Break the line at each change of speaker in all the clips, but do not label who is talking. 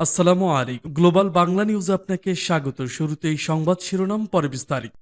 আসসালামু আলাইকুম। গ্লোবাল বাংলা নিউজে আপনাকে স্বাগত। শুরুতেই সংবাদ শিরোনাম পরে বিস্তারিত।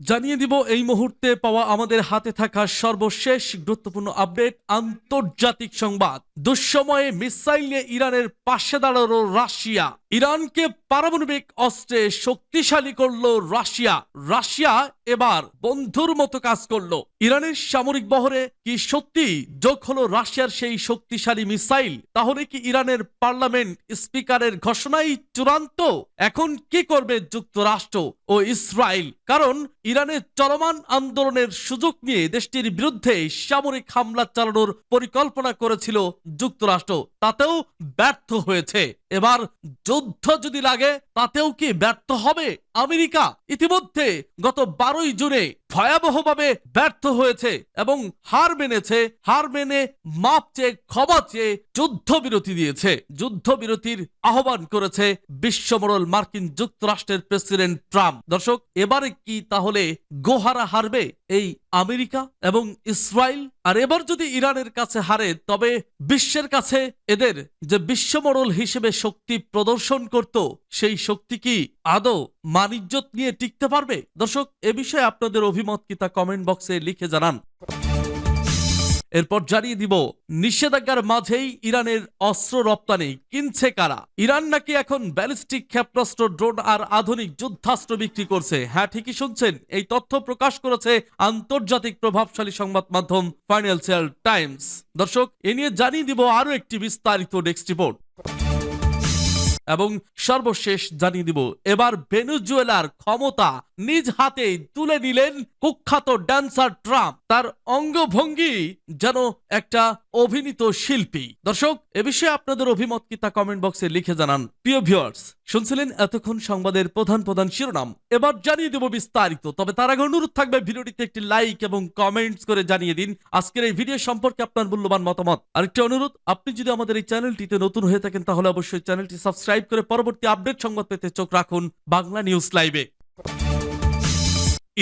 জানিয়ে দিব, এই মুহূর্তে পাওয়া আমাদের হাতে থাকা সর্বশেষ গুরুত্বপূর্ণ আপডেট, আন্তর্জাতিক সংবাদ। দুঃসময়ে মিসাইল নিয়ে ইরানের পাশে দাঁড়াল রাশিয়া। ইরানকে পারমাণবিক অস্ত্রে শক্তিশালী করল রাশিয়া। রাশিয়া এবার বন্ধুর মতো কাজ করল। ইরানের সামরিক বহরে কি সত্যি যোগ হলো রাশিয়ার সেই শক্তিশালী মিসাইল? তাহলে কি ইরানের পার্লামেন্ট স্পিকারের ঘোষণাই চূড়ান্ত? এখন কি করবে যুক্তরাষ্ট্র ও ইসরায়েল? কারণ ইরানের চলমান আন্দোলনের সুযোগ নিয়ে দেশটির বিরুদ্ধে সামরিক হামলা চালানোর পরিকল্পনা করেছিল যুক্তরাষ্ট্র। তাতেও ব্যর্থ হয়েছে। এবার যুদ্ধ যদি লাগে, তাতেও কি ব্যর্থ হবে? আমেরিকা ইতিমধ্যে গত বারোই জুনে ভয়াবহভাবে ব্যর্থ হয়েছে এবং হার মেনেছে, হার মেনে মাপ চেয়ে, ক্ষমা চেয়ে যুদ্ধবিরতি দিয়েছে। যুদ্ধবিরতির আহ্বান করেছে বিশ্বমরল মার্কিন যুক্তরাষ্ট্রের প্রেসিডেন্ট ট্রাম্প। দর্শক, এবারে কি তাহলে গোহারা হারবে? এই আমেরিকা এবং ইসরায়েল, আর এবার যদি ইরানের কাছে হারে, তবে বিশ্বের কাছে এদের যে বিশ্বমরল হিসেবে শক্তি প্রদর্শন করত, সেই শক্তি কি আদৌ মানিজ্যত নিয়ে টিকতে পারবে? দর্শক, এ বিষয়ে আপনাদের অভিমত কি তা কমেন্ট বক্সে লিখে জানান। এরপর জানিয়ে দিব, নিষেধাজ্ঞার মাঝেই ইরানের অস্ত্র রপ্তানি। কিনছে কারা? ইরান নাকি এখন ব্যালিস্টিক ক্ষেপণাস্ত্র, ড্রোন আর আধুনিক যুদ্ধাস্ত্র বিক্রি করছে? হ্যাঁ ঠিকই শুনছেন। এই তথ্য প্রকাশ করেছে আন্তর্জাতিক প্রভাবশালী সংবাদ মাধ্যম ফাইন্যান্সিয়াল টাইমস দর্শক, এ নিয়ে জানিয়ে দিব আরও একটি বিস্তারিত ডেস্ক রিপোর্ট এবং সর্বশেষ জানিয়ে দিব, এবার ভেনুজুয়েলার ক্ষমতা নিজ হাতে তুলে নিলেন কুখ্যাত ড্যান্সার ট্রাম্প। তার অঙ্গভঙ্গি যেন একটা অভিনীত শিল্পী। দর্শক, এ বিষয়ে আপনাদের অভিমত কি তা কমেন্ট বক্সে লিখে জানান। প্রিয় ভিউয়ার্স শুনছিলেন এতক্ষণ সংবাদের প্রধান প্রধান শিরোনাম। এবার জানিয়ে দেব বিস্তারিত, তবে তার আগে অনুরোধ থাকবে ভিডিওটিতে একটি লাইক এবং কমেন্টস করে জানিয়ে দিন। আজকের এই ভিডিও সম্পর্কে আপনার মূল্যবান মতামত। আরেকটি অনুরোধ, আপনি যদি আমাদের এই চ্যানেলটিতে নতুন হয়ে থাকেন, তাহলে অবশ্যই চ্যানেলটি সাবস্ক্রাইব করে পরবর্তী আপডেট সংবাদ পেতে চোখ রাখুন বাংলা নিউজ লাইভে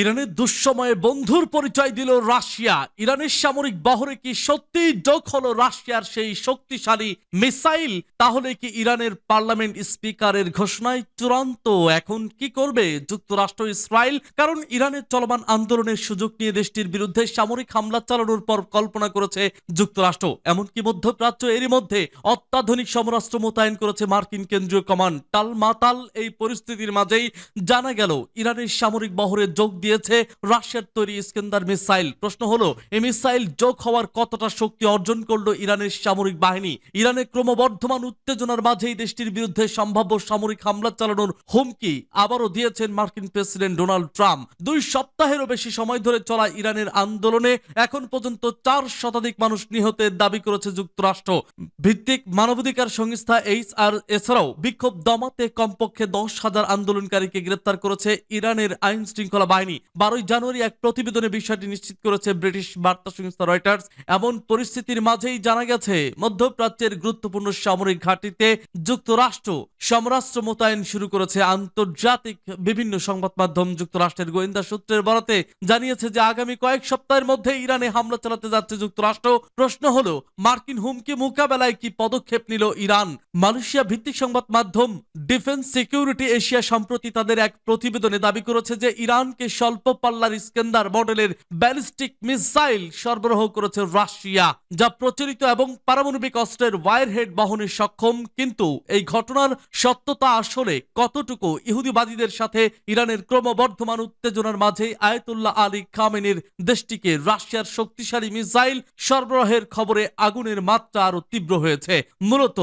ইরানের দুঃসময়ে বন্ধুর পরিচয় দিল রাশিয়া। ইরানের সামরিক বহরে কি সত্যি যোগ হলো রাশিয়ার সেই শক্তিশালী মিসাইল? তাহলে কি ইরানের পার্লামেন্ট স্পিকারের ঘোষণায় চূড়ান্ত? এখন কি করবে যুক্তরাষ্ট্র ইসরায়েল? কারণ ইরানের চলমান আন্দোলনের সুযোগ নিয়ে দেশটির বিরুদ্ধে সামরিক হামলা চালানোর পর কল্পনা করেছে যুক্তরাষ্ট্র। এমনকি মধ্যপ্রাচ্য এরই মধ্যে অত্যাধুনিক সমরাস্ত্র মোতায়েন করেছে মার্কিন কেন্দ্রীয় কমান্ড। টাল মাতাল এই পরিস্থিতির মাঝেই জানা গেল, ইরানের সামরিক বহরে যোগ দিয়েছে রাশিয়ার তৈরি ইস্কেন্দার মিসাইল। প্রশ্ন হলো, এই মিসাইল যোগ হওয়ার কতটা শক্তি অর্জন করল ইরানের সামরিক বাহিনী? ইরানের ক্রমবর্ধমান উত্তেজনার মাঝেই দেশটির বিরুদ্ধে সম্ভাব্য সামরিক হামলা চালানোর হুমকি আবারও দিয়েছেন মার্কিন প্রেসিডেন্ট ডোনাল্ড ট্রাম্প। দুই সপ্তাহেরও বেশি সময় ধরে চলা ইরানের আন্দোলনে এখন পর্যন্ত চার শতাধিক মানুষ নিহতের দাবি করেছে যুক্তরাষ্ট্র। ভিত্তিক মানবাধিকার সংস্থা এইচ আর এছাড়াও বিক্ষোভ দমাতে কমপক্ষে দশ হাজার আন্দোলনকারীকে গ্রেপ্তার করেছে ইরানের আইন শৃঙ্খলা বাহিনী। বারোই জানুয়ারি এক প্রতিবেদনে বিষয়টি নিশ্চিত করেছে ব্রিটিশ বার্তা সংস্থা রয়টার্স। এমন পরিস্থিতির মাঝেই জানা গেছে, মধ্যপ্রাচ্যের গুরুত্বপূর্ণ সামরিক ঘাঁটিতে যুক্তরাষ্ট্র সমরাস্ত্র মোতায়েন শুরু করেছে। আন্তর্জাতিক বিভিন্ন সংবাদ মাধ্যম যুক্তরাষ্ট্রের গোয়েন্দা সূত্রের বরাতে জানিয়েছে যে, আগামী কয়েক সপ্তাহের মধ্যে ইরানে হামলা চালাতে যাচ্ছে যুক্তরাষ্ট্র। প্রশ্ন হলো, মার্কিন হুমকি মোকাবেলায় কি পদক্ষেপ নিল ইরান? মালয়েশিয়া ভিত্তিক সংবাদ মাধ্যম ডিফেন্স সিকিউরিটি এশিয়া সম্প্রতি তাদের এক প্রতিবেদনে দাবি করেছে যে, ইরানকে স্বল্প পাল্লার ইস্কেন্দার মডেলের ব্যালিস্টিক মিসাইল সরবরাহ করেছে রাশিয়া, যা প্রচলিত এবং পারমাণবিক অস্ত্রের ওয়ারহেড বহনে সক্ষম। কিন্তু এই ঘটনার সত্যতা আসলে কতটুকু, ইহুদিবাদীদের সাথে ইরানের ক্রমবর্ধমান উত্তেজনার মাঝে আয়তুল্লাহ আলী খামেনের দেশটিকে রাশিয়ার শক্তিশালী মিসাইল সরবরাহের খবরে আগুনের মাত্রা আরও তীব্র হয়েছে। মূলত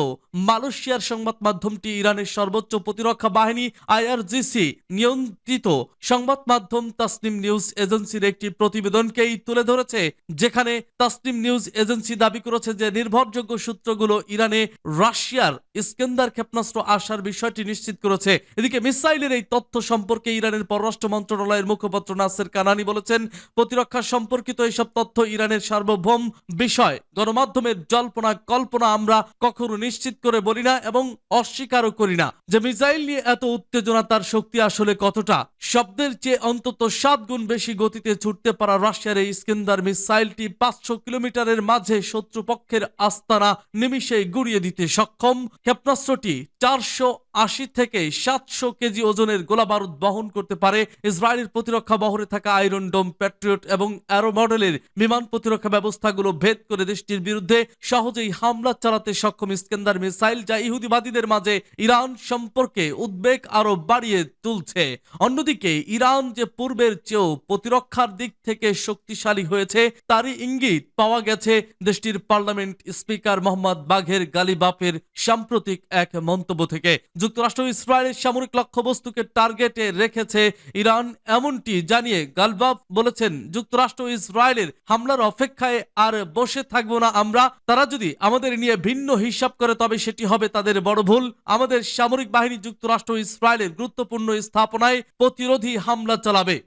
মালয়েশিয়ার সংবাদ মাধ্যমটি ইরানের সর্বোচ্চ প্রতিরক্ষা বাহিনী, আইআরজিসি, নিয়ন্ত্রিত সংবাদ মাধ্যম তাসনিম নিউজ এজেন্সির একটি প্রতিবেদনকেই তুলে ধরেছে, যেখানে তাসনিম নিউজ এজেন্সি দাবি করেছে যে নির্ভরযোগ্য সূত্রগুলো ইরানে রাশিয়ার ইস্কেন্দার ক্ষেপণাস্ত্র আসার বিষয়টি নিশ্চিত করেছে। এদিকে মিসাইলের এই তথ্য সম্পর্কে ইরানের পররাষ্ট্র মন্ত্রণালয়ের মুখপাত্র নাসের কানানি বলেছেন, প্রতিরক্ষা সম্পর্কিত এইসব তথ্য ইরানের সার্বভৌম বিষয়। গণমাধ্যমের জল্পনা, কল্পনা আমরা কখনো নিশ্চিত করে বলি না এবং অস্বীকারও করি না। যে মিসাইল নিয়ে এত উত্তেজনা তার শক্তি আসলে কতটা? শব্দের চেয়ে অন্তত অন্তত সাত গুণ বেশি গতিতে ছুটতে পারা রাশিয়ার এই ইস্কেন্দার মিসাইলটি পাঁচশো কিলোমিটারের মাঝে শত্রুপক্ষের আস্তানা নিমিষে গুড়িয়ে দিতে সক্ষম। ক্ষেপণাস্ত্রটি চারশো আশি থেকে সাতশো কেজি ওজনের গোলাবারুদ বহন করতে পারে ইসরায়েলের প্রতিরক্ষা বহরে থাকা আয়রন ডোম প্যাট্রিয়ট এবং অ্যারো মডেলের বিমান প্রতিরক্ষা ব্যবস্থাগুলো ভেদ করে দেশটির বিরুদ্ধে সহজেই হামলা চালাতে সক্ষম ইস্কেন্দার মিসাইল যা ইহুদিবাদীদের মাঝে ইরান সম্পর্কে উদ্বেগ আরও বাড়িয়ে তুলছে। অন্যদিকে, ইরান যে পূর্বের চেয়েও প্রতিরক্ষার দিক থেকে শক্তিশালী হয়েছে, তারই ইঙ্গিত পাওয়া গেছে দেশটির পার্লামেন্ট স্পিকার মোহাম্মদ বাঘের গালিবাপের সাম্প্রতিক এক মন্তব্য থেকে। যুক্তরাষ্ট্র ইসরায়েলের সামরিক লক্ষ্যবস্তুকে টার্গেটে রেখেছে ইরান এমনটি জানিয়ে গালবাব বলেছেন, যুক্তরাষ্ট্র ইসরায়েলের হামলার অপেক্ষায় আর বসে থাকব না আমরা। তারা যদি আমাদের নিয়ে ভিন্ন হিসাব করে, তবে সেটি হবে তাদের বড় ভুল। আমাদের সামরিক বাহিনী যুক্তরাষ্ট্র ইসরায়েলের গুরুত্বপূর্ণ স্থাপনায় প্রতিরোধী হামলা চালাবে।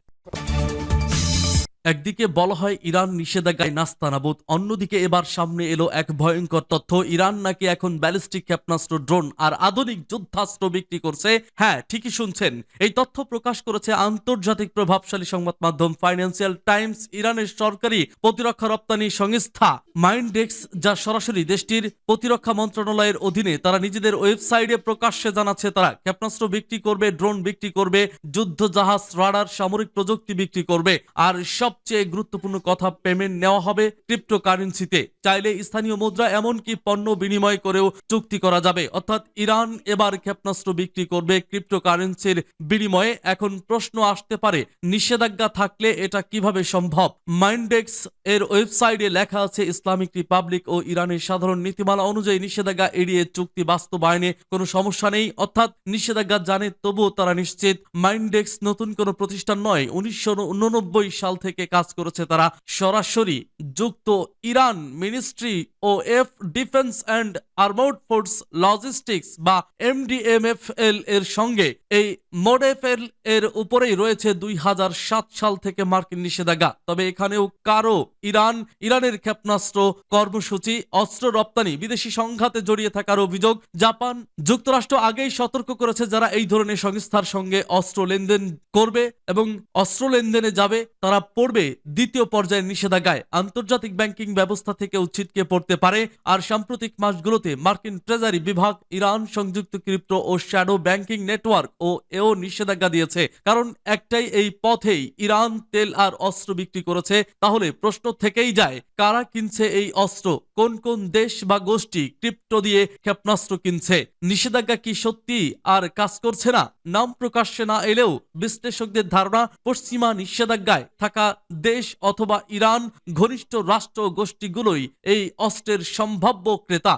একদিকে বলা হয় ইরান নিষেধাজ্ঞায় নাস্তানাবুদ, অন্যদিকে এবার সামনে এলো এক ভয়ঙ্কর তথ্য, ইরান নাকি এখন ব্যালিস্টিক ক্ষেপণাস্ত্র, ড্রোন আর আধুনিক যুদ্ধাস্ত্র বিক্রি করছে। হ্যাঁ ঠিকই শুনছেন। এই তথ্য প্রকাশ করেছে আন্তর্জাতিক প্রভাবশালী সংবাদ মাধ্যম ফাইন্যান্সিয়াল টাইমস, ইরানের সরকারি প্রতিরক্ষা রপ্তানি সংস্থা মাইন্ডেক্স, যা সরাসরি দেশটির প্রতিরক্ষা মন্ত্রণালয়ের অধীনে তারা নিজেদের ওয়েবসাইটে প্রকাশ্যে জানাচ্ছে তারা ক্ষেপণাস্ত্র বিক্রি করবে, ড্রোন বিক্রি করবে যুদ্ধ জাহাজ রাডার, সামরিক প্রযুক্তি বিক্রি করবে। আর সবচেয়ে গুরুত্বপূর্ণ কথা পেমেন্ট নেওয়া হবে ক্রিপ্টোকারেন্সিতে চাইলে স্থানীয় মুদ্রা এমনকি পণ্য বিনিময় করেও চুক্তি করা যাবে। অর্থাৎ ইরান এবার ক্ষেপণাস্ত্র বিক্রি করবে ক্রিপ্টোকারেন্সির বিনিময়ে। এখন প্রশ্ন আসতে পারে, নিষেধাজ্ঞা থাকলে এটা কীভাবে সম্ভব? মাইন্ডেক্স এর ওয়েবসাইটে লেখা আছে, ইসলামিক রিপাবলিক ও ইরানের সাধারণ নীতিমালা অনুযায়ী নিষেধাজ্ঞা এড়িয়ে চুক্তি বাস্তবায়নে কোনো সমস্যা নেই। অর্থাৎ নিষেধাজ্ঞা জানে, তবুও তারা নিশ্চিত মাইন্ডেক্স নতুন কোনো প্রতিষ্ঠান নয়, উনিশশো সাল থেকে কাজ করেছে তারা সরাসরি যুক্ত Iran ministry of defence and armed force logistics বা M D M F L এর সঙ্গে। এই মোডেফএল এর উপরেই রয়েছে দুই হাজার সাত সাল থেকে মার্কিন নিষেধাজ্ঞা। তবে এখানেও কারও ইরান, ইরানের ক্ষেপণাস্ত্র, কর্মসূচি, অস্ত্র রপ্তানি, বিদেশি সংঘাতে জড়িয়ে থাকার অভিযোগ, জাপান যুক্তরাষ্ট্র আগেই সতর্ক করেছে যারা এই ধরনের সংস্থার সঙ্গে অস্ত্র লেনদেন করবে এবং অস্ত্র লেনদেনে যাবে, তারা পড়বে দ্বিতীয় পর্যায়ের নিষেধাজ্ঞায়। আন্তর্জাতিক ব্যাংকিং ব্যবস্থা থেকে উচ্ছিটকে পড়তে পারে, আর সাম্প্রতিক মাসগুলোতে মার্কিন ট্রেজারি বিভাগ ইরান সংযুক্ত ক্রিপ্টো ও শ্যাডো ব্যাংকিং নেটওয়ার্ক ও এও নিষেধাজ্ঞা দিয়েছে। কারণ একটাই এই পথেই ইরান তেল আর অস্ত্র বিক্রি করেছে, তাহলে প্রশ্ন থেকেই যায়। কারা কিনছে এই অস্ত্র? কোন কোন দেশ বা গোষ্ঠী ক্রিপ্টো দিয়ে ক্ষেপণাস্ত্র কিনছে? নিষেধাজ্ঞা কি সত্যি আর কাজ করছে না? নাম প্রকাশ্যে না এলেও বিশ্লেষকদের ধারণা, পশ্চিমা নিষেধাজ্ঞায় থাকা দেশ অথবা ইরান, ঘনিষ্ঠ রাষ্ট্র গোষ্ঠীগুলোই এই অস্ত্রের সম্ভাব্য ক্রেতা।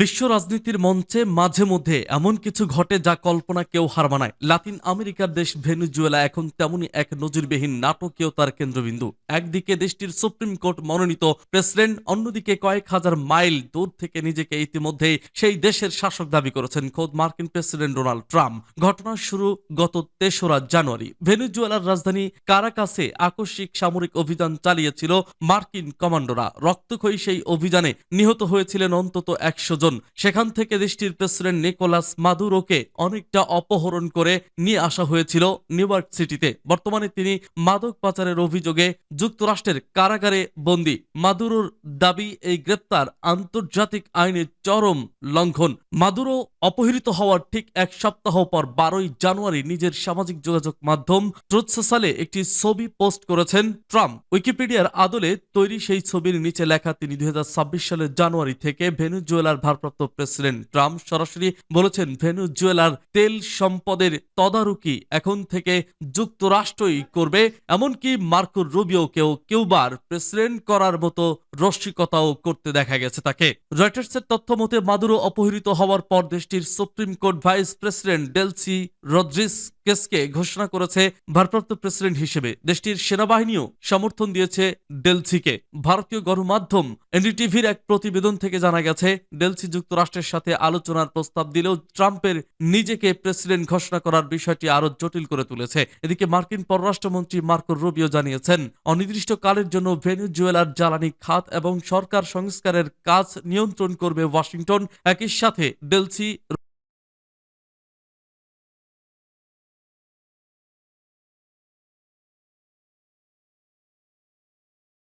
বিশ্ব রাজনীতির মঞ্চে মাঝে মধ্যে এমন কিছু ঘটে যা কল্পনা কেউ হার মানায়। লাতিন আমেরিকার দেশ ভেনুজুয়েলা এখন তেমনই এক নজিরবিহীন নাটকীয়তার কেন্দ্রবিন্দু। একদিকে দেশটির সুপ্রিম কোর্ট মনোনীত প্রেসিডেন্ট, অন্যদিকে কয়েক হাজার মাইল দূর থেকে নিজেকে ইতিমধ্যে সেই দেশের শাসক দাবি করেছেন খোদ মার্কিন প্রেসিডেন্ট ডোনাল্ড ট্রাম্প। ঘটনা শুরু গত তেসরা জানুয়ারি। ভেনুজুয়েলার রাজধানী কারাকাসে আকস্মিক সামরিক অভিযান চালিয়েছিল মার্কিন কমান্ডোরা। রক্তক্ষয়ী সেই অভিযানে নিহত হয়েছিলেন অন্তত একশো জন সেখান থেকে দেশটির প্রেসিডেন্ট নিকোলাস মাদুরোকে অনেকটা অপহরণ করে নিয়ে আসা হয়েছিল নিউ ইয়র্ক সিটিতে। বর্তমানে তিনি মাদক পাচারের অভিযোগে যুক্তরাষ্ট্রের কারাগারে বন্দী। মাদুরোর দাবি, এই গ্রেপ্তার আন্তর্জাতিক আইনের চরম লঙ্ঘন। মাদুরো অপহৃত হওয়ার ঠিক এক সপ্তাহ পর বারোই জানুয়ারি নিজের সামাজিক যোগাযোগ মাধ্যম ট্রুথ সোশ্যালে একটি ছবি পোস্ট করেছেন ট্রাম্প। উইকিপিডিয়ার আদলে তৈরি সেই ছবির নিচে লেখা তিনি দুই হাজার ছাব্বিশ সালের জানুয়ারি থেকে ভেনুজুয়েলার ভারপ্রাপ্ত প্রেসিডেন্ট ট্রাম্প সরাসরি বলেছেন ভেনুজুয়েলার তেল সম্পদের তদারকি এখন থেকে যুক্তরাষ্ট্রই করবে, এমনকি মার্কো রুবিওকেও কেউবার প্রেসিডেন্ট করার মতো রসিকতাও করতে দেখা গেছে তাকে। রয়টার্সের তথ্য মতে, মাদুরো অপহৃত হওয়ার পর দেশটির supreme court vice president Delcy Rodriguez কেসকে ঘোষণা করেছে ভারপ্রাপ্ত প্রেসিডেন্ট হিসেবে। দেশটির সেনাবাহিনীও সমর্থন দিয়েছে ডেলসিকে। ভারতীয় গণমাধ্যম এনডিটিভির এক প্রতিবেদন থেকে জানা গেছে, ডেলসি যুক্তরাষ্ট্রের সাথে আলোচনার প্রস্তাব দিলেও ট্রাম্পের নিজেকে প্রেসিডেন্ট ঘোষণা করার বিষয়টি আরও জটিল করে তুলেছে। এদিকে মার্কিন পররাষ্ট্রমন্ত্রী মার্কো রুবিও জানিয়েছেন, অনির্দিষ্টকালের জন্য ভেনিজুয়েলার জ্বালানি খাত এবং সরকার সংস্কারের কাজ নিয়ন্ত্রণ করবে ওয়াশিংটন। একই সাথে ডেলসি